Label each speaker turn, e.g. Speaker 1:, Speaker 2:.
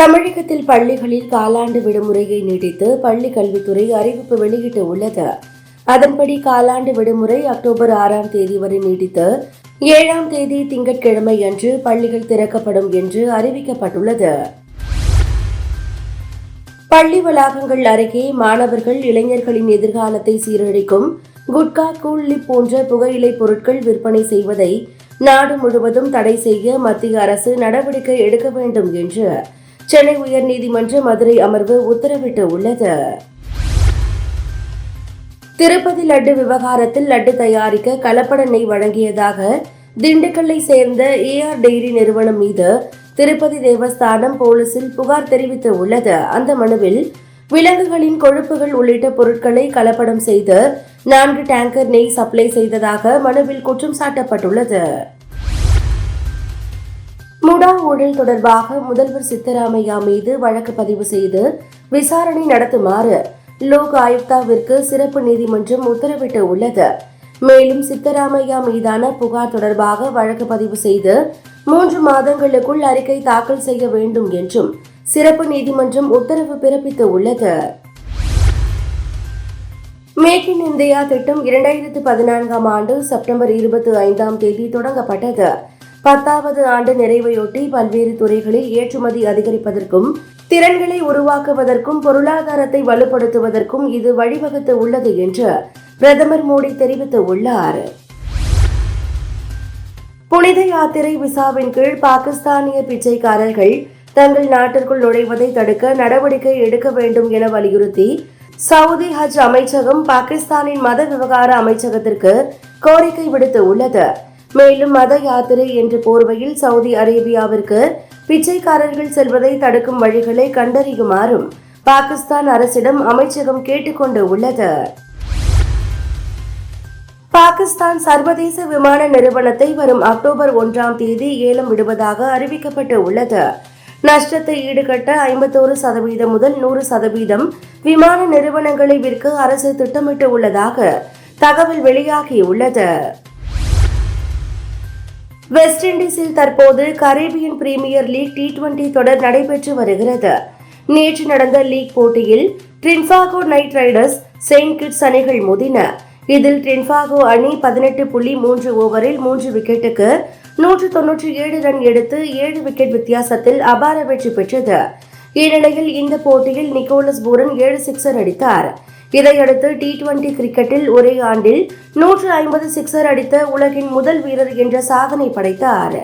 Speaker 1: தமிழகத்தில் பள்ளிகளில் காலாண்டு விடுமுறையை நீடித்து பள்ளி கல்வித்துறை அறிவிப்பு வெளியிட்டு உள்ளது அதன்படி காலாண்டு விடுமுறை அக்டோபர் ஆறாம் தேதி வரை நீடித்து ஏழாம் தேதி திங்கட்கிழமை அன்று பள்ளிகள் திறக்கப்படும் என்று அறிவிக்கப்பட்டுள்ளது பள்ளி வளாகங்கள் அருகே மாணவர்கள் இளைஞர்களின் எதிர்காலத்தை சீரழிக்கும் குட்கா கூல்லி போன்ற புகையிலை பொருட்கள் விற்பனை செய்வதை நாடு முழுவதும் தடை செய்ய மத்திய அரசு நடவடிக்கை எடுக்க வேண்டும் என்று சென்னை உயர்நீதிமன்ற மதுரை அமர்வு உத்தரவிட்டு உள்ளது திருப்பதி லட்டு விவகாரத்தில் லட்டு தயாரிக்க கலப்படனை வழங்கியதாக திண்டுக்கல்லை சேர்ந்த ஏஆர் டெய்ரி நிறுவனம் மீது திருப்பதி தேவஸ்தானம் போலீசில் புகார் தெரிவித்து உள்ளது அந்த மனுவில் விலங்குகளின் கொழுப்புகள் உள்ளிட்ட பொருட்களை கலப்படம் செய்து நான்கு டேங்கர் நெய் சப்ளை செய்ததாக மனுவில் குற்றம் சாட்டப்பட்டுள்ளது முடா ஊழல் தொடர்பாக முதல்வர் சித்தராமையா மீது வழக்கு பதிவு செய்து விசாரணை நடத்துமாறு லோக் ஆயுக்தாவிற்கு சிறப்பு நீதிமன்றம் உத்தரவிட்டு உள்ளது மேலும் சித்தராமையா மீதான புகார் தொடர்பாக வழக்கு பதிவு செய்து மூன்று மாதங்களுக்குள் அறிக்கை தாக்கல் செய்ய வேண்டும் என்றும் சிறப்பு நீதிமன்றம் உத்தரவு பிறப்பித்து உள்ளது மேக் இன் இந்தியா திட்டம் இரண்டாயிரத்து பதினான்காம் ஆண்டு செப்டம்பர் இருபத்தி ஐந்தாம் தேதி தொடங்கப்பட்டது பத்தாவது ஆண்டு நிறைவையொட்டி பல்வேறு துறைகளில் ஏற்றுமதி அதிகரிப்பதற்கும் திறன்களை உருவாக்குவதற்கும் பொருளாதாரத்தை வலுப்படுத்துவதற்கும் இது வழிவகுத்து உள்ளது என்று பிரதமர் மோடி தெரிவித்துள்ளார் புனித யாத்திரை விசாவின் கீழ் பாகிஸ்தானிய பிச்சைக்காரர்கள் தங்கள் நாட்டிற்குள் நுழைவதை தடுக்க நடவடிக்கை எடுக்க வேண்டும் என வலியுறுத்தி சவுதி ஹஜ் அமைச்சகம் பாகிஸ்தானின் மத விவகார அமைச்சகத்திற்கு கோரிக்கை விடுத்து உள்ளது மேலும் மத யாத்திரை என்ற போர்வையில் சவுதி அரேபியாவிற்கு பிச்சைக்காரர்கள் செல்வதை தடுக்கும் வழிகளை கண்டறியுமாறும் பாகிஸ்தான் அரசிடம் அமைச்சகம் கேட்டுக்கொண்டு உள்ளது பாகிஸ்தான் சர்வதேச விமான நிறுவனத்தை வரும் அக்டோபர் ஒன்றாம் தேதி ஏலம் விடுவதாக அறிவிக்கப்பட்டு உள்ளது நஷ்டத்தை ஈடுகட்ட ஐம்பத்தோரு சதவீதம் முதல் நூறு சதவீதம் விமான நிறுவனங்களை விற்க அரசு திட்டமிட்டு உள்ளதாக தகவல் வெளியாகியுள்ளது வெஸ்ட் இண்டீஸில் தற்போது Caribbean Premier League T twenty தொடர் நடைபெற்று வருகிறது நேற்று நடந்த லீக் போட்டியில் Trinbago Knight Riders Saint Kitts அணிகள் மோதின இதில் ட்ரின்ஃபாகோ அணி பதினெட்டு புள்ளி மூன்று ஓவரில் மூன்று விக்கெட்டுக்கு நூற்று தொன்னூற்றி ஏழு ரன் எடுத்து ஏழு விக்கெட் வித்தியாசத்தில் அபார வெற்றி பெற்றது இந்நிலையில் இந்த போட்டியில் நிக்கோலஸ் பூரன் ஏழு சிக்ஸர் அடித்தார் இதையடுத்து டி டுவெண்டி கிரிக்கெட்டில் ஒரே ஆண்டில் நூற்று ஐம்பது சிக்ஸர் அடித்த உலகின் முதல் வீரர் என்ற சாதனை படைத்தார்